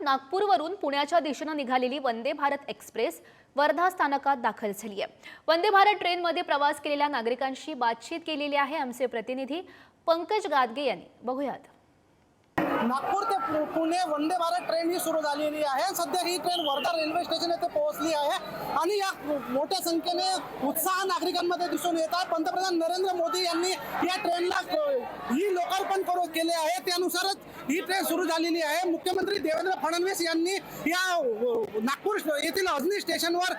नागपूरवरून पुण्याच्या दिशेनं निघालेली वंदे भारत एक्सप्रेस वर्धा स्थानकात दाखल झाली आहे. वंदे भारत ट्रेनमध्ये प्रवास केलेल्या नागरिकांशी बातचीत केलेली आहे आमचे प्रतिनिधी पंकज गादगे यांनी. बघूयात. नागपूर ते पु- पुणे वंदे भारत ट्रेन ही सुरू झालेली आहे. सध्या ही ट्रेन वर्धा रेल्वे स्टेशन येथे पोहोचली आहे. आणि या मोठ्या संख्येने उत्साह नागरिकांमध्ये दिसून येत आहे. पंतप्रधान नरेंद्र मोदी यांनी या ट्रेनला ही लोकार्पण करू केले आहे. त्यानुसारच ही ट्रेन सुरू झालेली आहे. मुख्यमंत्री देवेंद्र फडणवीस यांनी या नागपूर येथील अजनी स्टेशनवर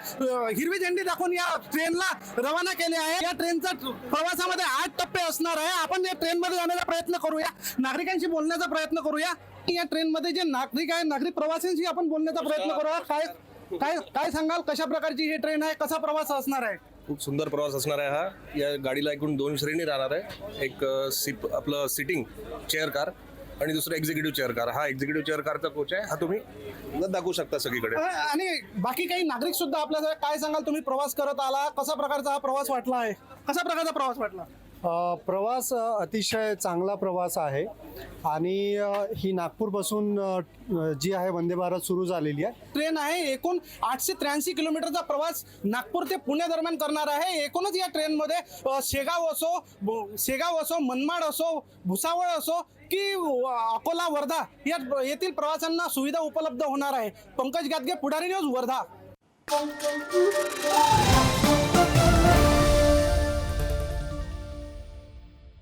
हिरवी झेंडी दाखवून या ट्रेनला रवाना केले आहे. या ट्रेनचा प्रवासामध्ये आठ टप्पे असणार आहे. आपण या ट्रेनमध्ये जाण्याचा प्रयत्न करूया. नागरिकांशी बोलण्याचा प्रयत्न करू करूया या ट्रेनमध्ये जे नागरिक आहे नागरिक प्रवाशांशी आपण बोलण्याचा प्रयत्न करूया. काय काय काय सांगाल? कशा प्रकारची ही ट्रेन आहे? कसा प्रवास असणार आहे? खूप सुंदर प्रवास असणार आहे हा. या गाडीला एकूण दोन श्रेणी राहणार आहे. एक सिप आपलं सिटिंग चेअर कार आणि दुसरं एक्झिक्युटिव्ह चेअर कार. हा एक्झिक्युटिव्ह चेअर कारचा कोच आहे. हा तुम्ही दाखवू शकता सगळीकडे. आणि बाकी काही नागरिक सुद्धा आपल्याला काय सांगाल? तुम्ही प्रवास करत आला. कसा प्रकारचा हा प्रवास वाटला आहे? कसा प्रकारचा प्रवास वाटला? प्रवास अतिशय चांगला प्रवास आहे. आणि ही नागपूरपासून जी आहे वंदे भारत सुरू झालेली आहे. ट्रेन आहे एकूण आठशे त्र्याऐंशी किलोमीटरचा प्रवास नागपूर ते पुणे दरम्यान करणार आहे. एकूणच या ट्रेनमध्ये शेगाव असो शेगाव असो मनमाड असो भुसावळ असो की अकोला वर्धा या येथील प्रवाशांना सुविधा उपलब्ध होणार आहे. पंकज गादगे पुढारी न्यूज वर्धा.